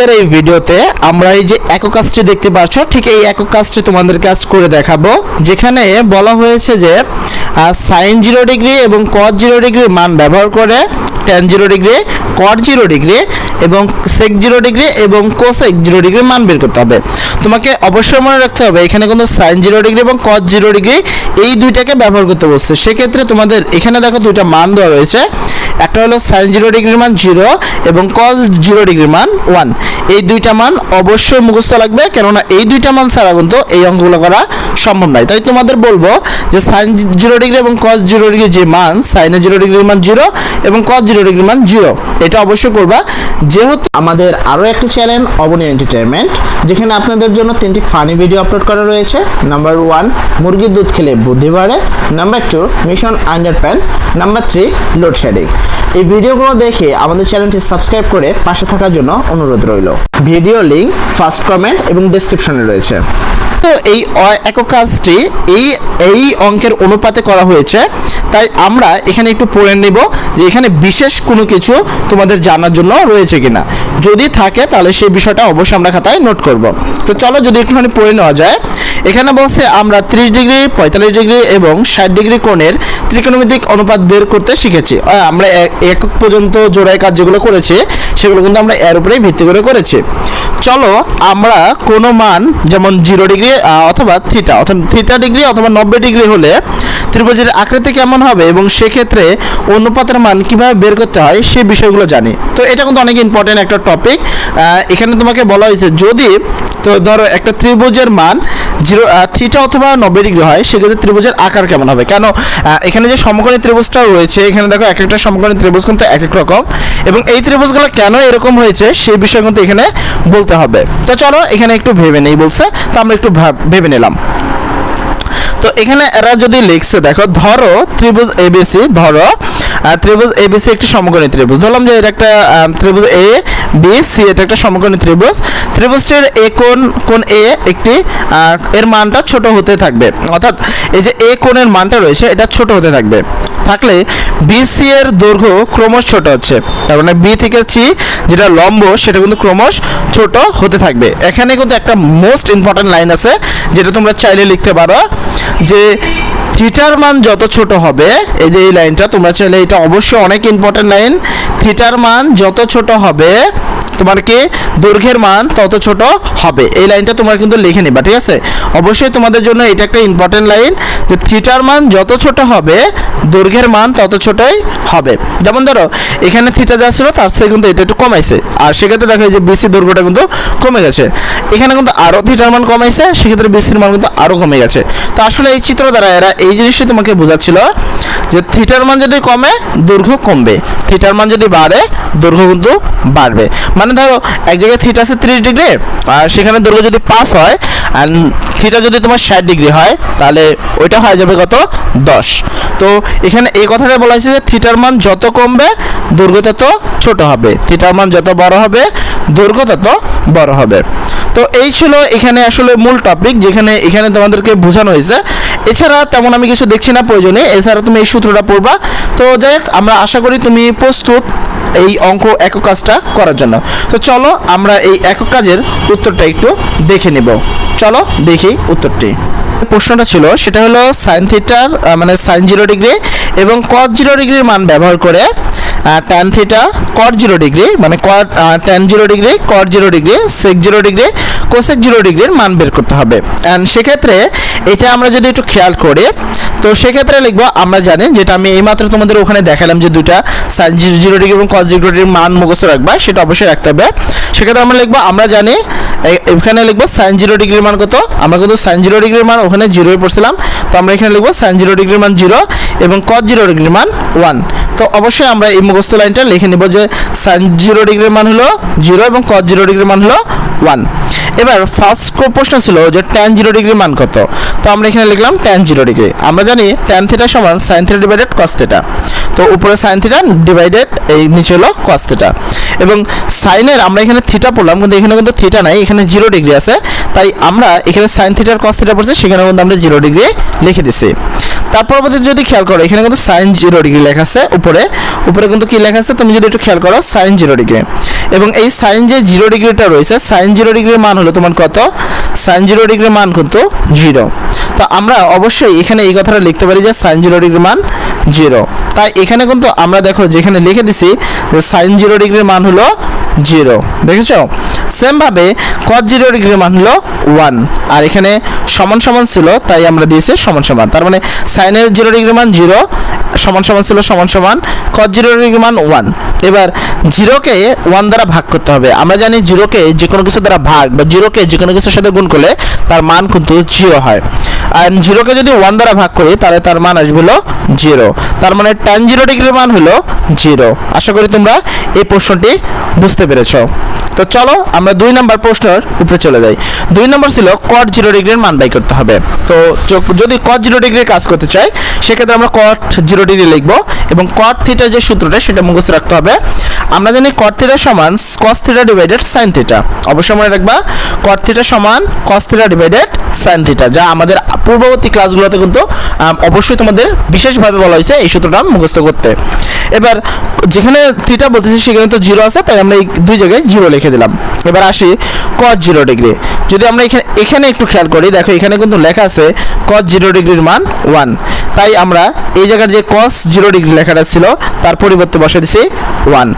আজকের এই ভিডিওতে আমরা এই যে একক কাজটি দেখতে পাচ্ছ, ঠিক এই একক কাজটি তোমাদের কাজ করে দেখাবো, যেখানে বলা হয়েছে যে সাইন জিরো ডিগ্রি এবং কট জিরো ডিগ্রির মান ব্যবহার করে tan zero degree cot zero degree এবং সেক জিরো ডিগ্রি এবং কোসেক জিরো ডিগ্রির মান বের করতে হবে। তোমাকে অবশ্যই মনে রাখতে হবে, এখানে কিন্তু সাইন জিরো ডিগ্রি এবং কট জিরো ডিগ্রি এই দুইটাকে ব্যবহার করতে বলছে। সেক্ষেত্রে তোমাদের এখানে দেখো দুইটা মান দেওয়া রয়েছে। একটা হলো সাইন জিরো ডিগ্রির মান জিরো এবং কজ জিরো ডিগ্রির মান ওয়ান এই দুইটা মান অবশ্যই মুখস্থ লাগবে, কেননা এই দুইটা মান ছাড়া কিন্তু এই অঙ্কগুলো করা সম্ভব নয়। তাই তোমাদের বলব যে সাইন জিরো ডিগ্রি এবং কজ জিরো ডিগ্রির যে মান সাইনের জিরো ডিগ্রির মান জিরো এবং কজ জিরো ডিগ্রির মান জিরো এটা অবশ্যই করবা। যেহেতু আমাদের আরও একটি চ্যানেল, অবনী এন্টারটেনমেন্ট যেখানে আপনাদের জন্য তিনটি ফানি ভিডিও আপলোড করা রয়েছে। নাম্বার ওয়ান মুরগির দুধ খেলে বুদ্ধি বাড়ে। Number two mission under pan number three load shedding এই ভিডিওগুলো দেখে আমাদের চ্যানেলটি সাবস্ক্রাইব করে পাশে থাকার জন্য অনুরোধ রইল। ভিডিও লিঙ্ক ফার্স্ট কমেন্ট এবং ডেসক্রিপশনে রয়েছে। তো এই একক কাজটি এই এই অঙ্কের অনুপাতে করা হয়েছে। তাই আমরা এখানে একটু পড়ে নেব যে এখানে বিশেষ কোনো কিছু তোমাদের জানার জন্য রয়েছে কিনা। যদি থাকে তাহলে সেই বিষয়টা অবশ্যই আমরা খাতায় নোট করব। তো চলো যদি একটুখানি পড়ে নেওয়া যায় এখানে বলছে আমরা 30 ডিগ্রি, পঁয়তাল্লিশ ডিগ্রি এবং ষাট ডিগ্রি কোণের ত্রিকোণমিতিক অনুপাত বের করতে শিখেছি। আমরা একক পর্যন্ত জোড়ায় কাজ যেগুলো করেছি, সেগুলো কিন্তু আমরা এর উপরেই ভিত্তি করে করেছি। চলো আমরা কোনো মান যেমন জিরো ডিগ্রি অথবা থিটা অথবা থিটা ডিগ্রি অথবা নব্বই ডিগ্রি হলে ত্রিভুজের আকৃতি কেমন হবে এবং সেক্ষেত্রে অনুপাতের মান কীভাবে বের করতে হয় সেই বিষয়গুলো জানি। তো এটা কিন্তু অনেক ইম্পর্টেন্ট একটা টপিক এখানে তোমাকে বলা হয়েছে, যদি তো ধরো একটা ত্রিভুজের মান জিরো থ্রিটা অথবা নব্বই ডিগ্রি হয়, সেক্ষেত্রে ত্রিভুজের আকার কেমন হবে? কেন এখানে যে সমকোণী ত্রিভুজটা রয়েছে, এখানে দেখো এক একটা সমকোণী ত্রিভুজ কিন্তু এক এক রকম, এবং এই ত্রিভুজগুলো কেন এরকম হয়েছে, সেই বিষয়ে কিন্তু এখানে বলতে হবে। তো চলো, এখানে একটু ভেবে নেই বলছে, তো আমরা একটু ভাব- নিলাম। তো এখানে এরা যদি লিখছে, দেখো, ধরো ত্রিভুজ এবিসি ধরো ত্রিভুজ এবিসি একটি সমকোণী ত্রিভুজ। ধরলাম যে এটা একটা ত্রিভুজ এ বি সি এটা একটা সমকোণী ত্রিভুজ। ত্রিভুজটির এ কোণ কোণ এ একটি এর মানটা ছোট হতে থাকবে। অর্থাৎ এই যে এ কোণের মানটা রয়েছে, এটা ছোট হতে থাকবে। থাকলে বিসি এর দৈর্ঘ্য ক্রমশ ছোট হচ্ছে। তার মানে বি থেকে সি যেটা লম্ব, সেটা কিন্তু ক্রমশ ছোট হতে থাকবে। এখানে কিন্তু একটা মোস্ট ইম্পর্ট্যান্ট লাইন আছে, যেটা তোমরা চাইলে লিখতে পারো, যে থিটার মান যত ছোট হবে, এই যে এই লাইনটা, তোমরা চাইলে এটা অবশ্যই অনেক ইম্পর্ট্যান্ট লাইন থিটার মান যত ছোট হবে তোমার কি দৈর্ঘ্যের মান তত ছোট হবে? এই লাইনটা তোমরা কিন্তু লিখে নিবা, ঠিক আছে? অবশ্যই তোমাদের জন্য এটা একটা ইম্পর্টেন্ট লাইন যে থিটার মান যত ছোট হবে দৈর্ঘ্যের মান তত ছোটই হবে। যেমন ধরো, এখানে থিটা যা ছিল তার থেকে কিন্তু এটা একটু কমাইছে। আর সেক্ষেত্রে দেখো যে বিসি দৈর্ঘ্যটা কিন্তু কমে গেছে। এখানে কিন্তু আরও থিটার মান কমাইছে, সেক্ষেত্রে বিসির মান কিন্তু আরও কমে গেছে। তো আসলে এই চিত্র দ্বারা এরা এই জিনিসটি তোমাকে বোঝাচ্ছিল যে থিটার মান যদি কমে, দৈর্ঘ্য কমবে। থিটার মান যদি বাড়ে, দৈর্ঘ্য কিন্তু বাড়বে। মানে ধরো, এক জায়গায় থিটা আছে তিরিশ ডিগ্রি, আর সেখানে দৈর্ঘ্য যদি পাঁচ হয় আর থিটা যদি তোমার ষাট ডিগ্রি হয়, তাহলে ওইটা হয়ে যাবে কত? দশ। তো এখানে এই কথাটা বলা হয়েছে যে থিটার মান যত কমবে, দৈর্ঘ্য তত ছোট হবে। থিটার মান যত বড় হবে দৈর্ঘ্য তত বড় হবে। তো এই ছিল এখানে আসলে মূল টপিক যেখানে এখানে তোমাদেরকে বোঝানো হয়েছে। এছাড়া তেমন আমি কিছু দেখছি না প্রয়োজনে, এছাড়া তুমি এই সূত্রটা পড়বা। তো যাই হোক, আমরা আশা করি তুমি প্রস্তুত এই অঙ্ক একক কাজটা করার জন্য। তো চলো আমরা এই একক কাজের উত্তরটা একটু দেখে নেব। চলো দেখি উত্তরটি। প্রশ্নটা ছিল, সেটা হলো সাইন থিটার মানে সাইন জিরো ডিগ্রি এবং কট জিরো ডিগ্রির মান ব্যবহার করে tan theta cot zero degree মানে cot tan zero degree cot zero degree sec zero degree cosec zero ডিগ্রির মান বের করতে হবে। অ্যান্ড সেক্ষেত্রে এটা আমরা যদি একটু খেয়াল করি, তো সেক্ষেত্রে লিখব, আমরা জানি যেটা আমি এইমাত্র তোমাদের ওখানে দেখালাম যে দুইটা সাইন জিরো ডিগ্রি এবং কস জিরো ডিগ্রির মান মুখস্থ রাখবা, সেটা অবশ্যই রাখতে হবে। সেক্ষেত্রে আমরা লিখব, আমরা জানি এখানে লিখব সাইন জিরো ডিগ্রির মান কত? আমরা কিন্তু সাইন জিরো ডিগ্রির মান ওখানে জিরোই পড়ছিলাম, তো আমরা এখানে লিখব সাইন জিরো ডিগ্রির মান জিরো এবং কস জিরো ডিগ্রির মান ওয়ান তো অবশ্যই আমরা এই মুখস্থ লাইনটা লিখে নেব যে সাইন জিরো ডিগ্রির মান হলো জিরো এবং কস জিরো ডিগ্রির মান হলো ওয়ান এবার ফার্স্ট প্রশ্ন ছিল যে ট্যান জিরো ডিগ্রির মান কত? তো আমরা এখানে লিখলাম ট্যান জিরো ডিগ্রি। আমরা জানি ট্যান থিটা সমান sine theta divided cos theta তো উপরে সাইন থিটা ডিভাইডেড এই নিচে হলো কস থিটা এবং সাইনের আমরা এখানে থিটা পড়লাম, কিন্তু এখানে কিন্তু থিটা নাই, এখানে জিরো ডিগ্রি আছে। তাই আমরা এখানে সাইন থিটার কস থিটা পড়ছে সেখানে কিন্তু আমরা জিরো ডিগ্রি লিখে দিছি। তার পরবর্তীতে যদি খেয়াল করো, এখানে কিন্তু সাইন জিরো ডিগ্রি লেখা আছে, উপরে। উপরে কিন্তু কি লেখা আছে? তুমি যদি একটু খেয়াল করো সাইন জিরো ডিগ্রি এবং এই সাইন যে জিরো ডিগ্রিটা রয়েছে সাইন জিরো ডিগ্রির মান হলো তোমার কত? সাইন জিরো ডিগ্রির মান কিন্তু জিরো তো আমরা অবশ্যই এখানে এই কথাটা লিখতে পারি যে সাইন জিরো ডিগ্রির মান জিরো তাই এখানে কিন্তু আমরা দেখো, যেখানে লিখে দিছি যে সাইন জিরো ডিগ্রির মান হলো জিরো। দেখেছ? সেমভাবে কস জিরো ডিগ্রি মান হলো ওয়ান আর এখানে সমান সমান ছিল, তাই আমরা দিয়েছি সমান সমান। তার মানে সাইনের জিরো ডিগ্রি মান জিরো সমান সমান ছিল সমান সমান কট জিরো ডিগ্রি মান ওয়ান এবার জিরোকে ওয়ান দ্বারা ভাগ করতে হবে। আমরা জানি জিরোকে যে কোনো কিছু দ্বারা ভাগ বা জিরোকে যে কোনো কিছুর সাথে গুণ করলে তার মান কিন্তু জিরো হয়। আর জিরোকে যদি ওয়ান দ্বারা ভাগ করি, তাহলে তার মান আসবে হলো জিরো তার মানে টেন জিরো ডিগ্রির মান হলো জিরো আশা করি তোমরা এই প্রশ্নটি বুঝতে পেরেছ। তো চলো আমরা দুই নম্বর প্রশ্নের উপরে চলে যাই। দুই নম্বর ছিল কট জিরো ডিগ্রির মান বাই করতে হবে। তো যদি কট জিরো ডিগ্রির কাজ করতে চাই, সেক্ষেত্রে আমরা কট জিরো ডিগ্রি লিখব এবং কট থিটার যে সূত্রটা, সেটা মুখস্থ রাখতে হবে। আমরা জানি কট থিটা সমান cos theta divided sine theta অবশ্যই মনে রাখবা কট থিটা সমান cos theta divided sine theta যা আমাদের পূর্ববর্তী ক্লাসগুলোতে কিন্তু অবশ্যই তোমাদের বিশেষভাবে বলা হয়েছে এই সূত্রটা মুখস্থ করতে। এবার যেখানে থিটা বলতেছি, সেখানে তো জিরো আছে, তাই আমরা এই দুই জায়গায় জিরো লিখে দিলাম। এবার আসি কস জিরো ডিগ্রি যদি আমরা এখানে এখানে একটু খেয়াল করি, দেখো এখানে কিন্তু লেখা আছে কস জিরো ডিগ্রির মান ওয়ান তাই আমরা এই জায়গার যে কস জিরো ডিগ্রি লেখাটা ছিল, তার পরিবর্তে বসে দিছি ওয়ান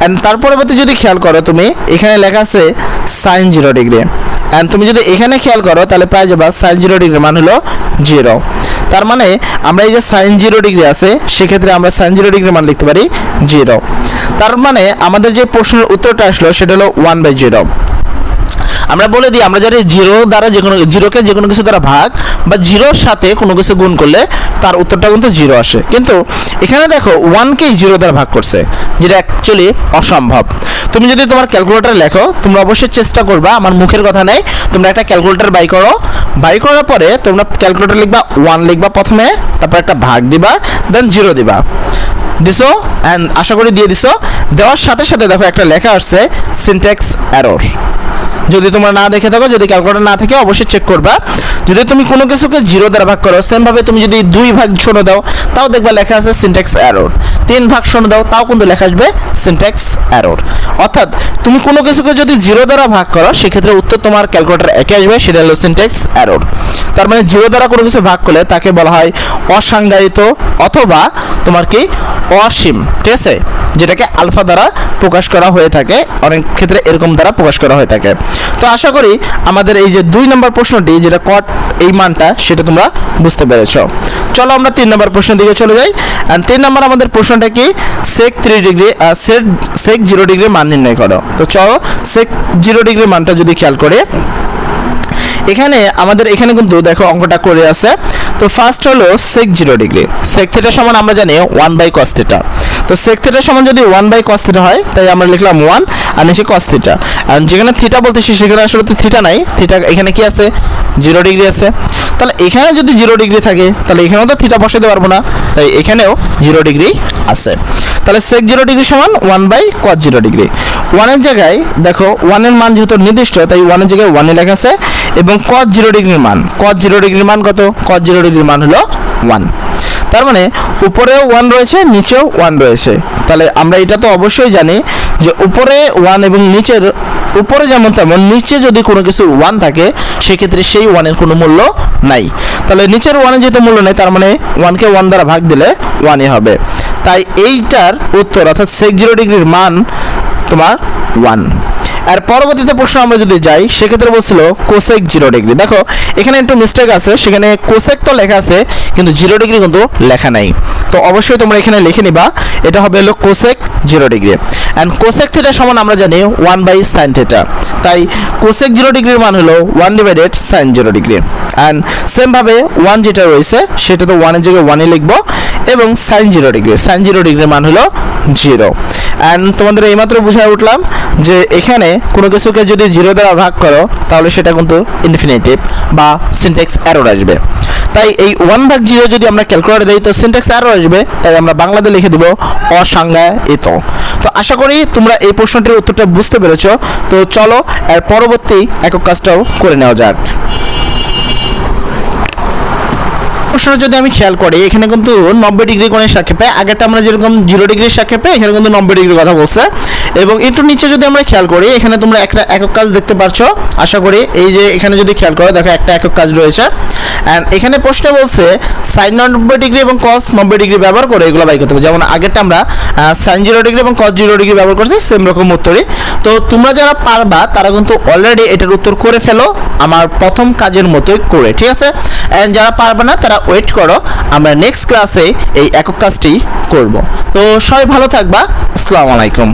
অ্যান্ড তার পরবর্তী যদি খেয়াল করো তুমি, এখানে লেখা আছে সাইন জিরো ডিগ্রি অ্যান্ড তুমি যদি এখানে খেয়াল করো, তাহলে পাই যাবা সাইন জিরো ডিগ্রির মান হলো জিরো তার মানে আমরা এই যে সাইন জিরো ডিগ্রি আছে, সেক্ষেত্রে আমরা সাইন জিরো ডিগ্রি মান লিখতে পারি জিরো তার মানে আমাদের যে প্রশ্নের উত্তরটা আসলো, সেটা হলো ওয়ান বাই জিরো আমরা বলে দিই, আমরা জানি জিরো দ্বারা যে কোনো জিরোকে যে কোনো কিছু দ্বারা ভাগ বা জিরোর সাথে কোনো কিছু গুণ করলে তার উত্তরটা কিন্তু জিরো আসে। কিন্তু এখানে দেখো ওয়ানকেই জিরো দ্বারা ভাগ করছে, যেটা অ্যাকচুয়ালি অসম্ভব। তুমি যদি তোমার ক্যালকুলেটার লেখো, তোমরা অবশ্যই চেষ্টা করবা, আমার মুখের কথা নেই, তোমরা একটা ক্যালকুলেটার বাই করো বাই করার পরে তোমরা ক্যালকুলেটার লিখবা ওয়ান লিখবা প্রথমে, তারপর একটা ভাগ দিবা দেন জিরো দিবা। দিছো? অ্যান্ড আশা করি দিয়ে দিছো। দেওয়ার সাথে সাথে দেখো একটা লেখা আসছে সিনট্যাক্স অ্যারোর যদি তোমরা না দেখে থাকো, যদি ক্যালকুলেটর না থাকে, অবশ্যই চেক করবা। যদি তুমি কোনো কিছুকে জিরো দ্বারা ভাগ করো সেমভাবে তুমি যদি দুই ভাগ শোনো দাও, তাও দেখবা লেখা আছে সিনট্যাক্স অ্যারোর তিন ভাগ শোনো দাও, তাও কিন্তু লেখা আসবে সিনট্যাক্স অ্যারোর অর্থাৎ তুমি কোনো কিছুকে যদি জিরো দ্বারা ভাগ করো, সেক্ষেত্রে উত্তর তোমার ক্যালকুলেটর একে আসবে, সেটা হলো সিনট্যাক্স অ্যারোর তার মানে জিরো দ্বারা কোনো কিছু ভাগ করলে তাকে বলা হয় অসাংজ্ঞায়িত অথবা তোমার কি অসীম, ঠিক আছে? যেটাকে আলফা দ্বারা প্রকাশ করা হয়ে থাকে, অনেক ক্ষেত্রে এরকম দ্বারা প্রকাশ করা হয়ে থাকে। তো আশা করি আমাদের এই যে দুই নম্বর প্রশ্নটি, যেটা কট এই মানটা সেটা তোমরা বুঝতে পেরেছ। চলো আমরা তিন নম্বর প্রশ্নের দিকে চলে যাই। অ্যান্ড তিন নম্বর আমাদের প্রশ্নটা কি? Sec three degree sec sec zero degree মান নির্ণয় করো। তো চলো সেক জিরো ডিগ্রি মানটা যদি খেয়াল করে। এখানে আমাদের, এখানে কিন্তু দেখো অঙ্কটা করে আছে। তো ফার্স্ট হলো sec zero degree sec theta সমান আমরা জানি ওয়ান বাই কস তো সেক থিটার সমান যদি ওয়ান বাই কস থিটা হয়, তাই আমরা লিখলাম ওয়ান আর নিচে কস থিটা আর যেখানে থিটা বলতেছি, সেখানে আসলে তো থিটা নাই। থিটা এখানে কি আছে? জিরো ডিগ্রি আছে। তাহলে এখানে যদি জিরো ডিগ্রি থাকে, তাহলে এখানেও তো থিটা বসাতে পারব না। তাই এখানেও জিরো ডিগ্রি আছে। তাহলে সেক জিরো ডিগ্রি সমান one by cos zero degree ওয়ানের জায়গায় দেখো ওয়ানের মান যেহেতু নির্দিষ্ট, তাই ওয়ানের জায়গায় ওয়ানে লেখা আছে, এবং কস জিরো ডিগ্রির মান। কস জিরো ডিগ্রির মান কত? কস জিরো ডিগ্রির মান হলো ওয়ান তার মানে উপরেও ওয়ান রয়েছে, নিচেও ওয়ান রয়েছে। তাহলে আমরা এটা তো অবশ্যই জানি যে উপরে ওয়ান এবং নিচের, উপরে যেমন তেমন, নিচে যদি কোনো কিছু ওয়ান থাকে, সেক্ষেত্রে সেই ওয়ানের কোনো মূল্য নাই। তাহলে নিচের ওয়ানের যেহেতু মূল্য নেই, তার মানে ওয়ানকে ওয়ান দ্বারা ভাগ দিলে ওয়ানই হবে। তাই এইটার উত্তর, অর্থাৎ সেক জিরো ডিগ্রির মান তোমার ওয়ান আর পরবর্তীতে প্রশ্ন আমরা যদি যাই, সেক্ষেত্রে বলছিল কোসেক জিরো ডিগ্রি দেখো, এখানে একটু মিস্টেক আছে, সেখানে কোসেক তো লেখা আছে, কিন্তু জিরো ডিগ্রি কিন্তু লেখা নাই। তো অবশ্যই তোমরা এখানে লিখে নিবা, এটা হবে হলো cosec zero degree and cosec theta সমান আমরা জানি ওয়ান বাই সাইন থিটা তাই কোসেক জিরো ডিগ্রির মান হলো one divided sine zero degree and সেমভাবে ওয়ান যেটা রয়েছে, সেটা তো ওয়ানের জায়গায় ওয়ানে লিখব, এবং sine zero degree sine zero ডিগ্রির মান হলো জিরো অ্যান্ড তোমাদের এইমাত্র বুঝায় উঠলাম যে এখানে কোনো কিছুকে যদি জিরো দ্বারা ভাগ করো, তাহলে সেটা কিন্তু ইনফিনিটিভ বা সিনটেক্স অ্যারোর আসবে। তাই এই ওয়ান ভাগ জিরো যদি আমরা ক্যালকুলেটর দিই, তো সিনটেক্স অ্যারো আসবে, তাই আমরা বাংলাতে লিখে দিব অসংজ্ঞায়িত। তো আশা করি তোমরা এই প্রশ্নটির উত্তরটা বুঝতে পেরেছ। তো চলো, এর পরবর্তী একক কাজটাও করে নেওয়া যাক। প্রশ্নটা যদি আমি খেয়াল করি, এখানে কিন্তু নব্বই ডিগ্রি কোণের সাক্ষেপে আগেটা আমরা যেরকম জিরো ডিগ্রির সাক্ষেপে এখানে কিন্তু নব্বই ডিগ্রির কথা বলছে। এবং একটু নিচে যদি আমরা খেয়াল করি, এখানে তোমরা একটা একক কাজ দেখতে পারছ। আশা করি এই যে এখানে যদি খেয়াল করো, দেখো একটা একক কাজ রয়েছে। অ্যান্ড এখানে প্রশ্ন বলছে সাইন নব্বই ডিগ্রি এবং কস নব্বই ডিগ্রি ব্যবহার করে এগুলো বাই করতে হবে। যেমন আগেরটা আমরা সাইন জিরো ডিগ্রি এবং কস জিরো ডিগ্রি ব্যবহার করছি সেম রকম উত্তরই। তো তোমরা যারা পারবা, তারা কিন্তু অলরেডি এটার উত্তর করে ফেলো, আমার প্রথম কাজের মতোই করে, ঠিক আছে? অ্যান্ড যারা পারবে না, তারা ওয়েট করো, আমরা নেক্সট ক্লাসে এই একক কাজটি করব। তো সবাই ভালো থাকবা, আসসালামু আলাইকুম।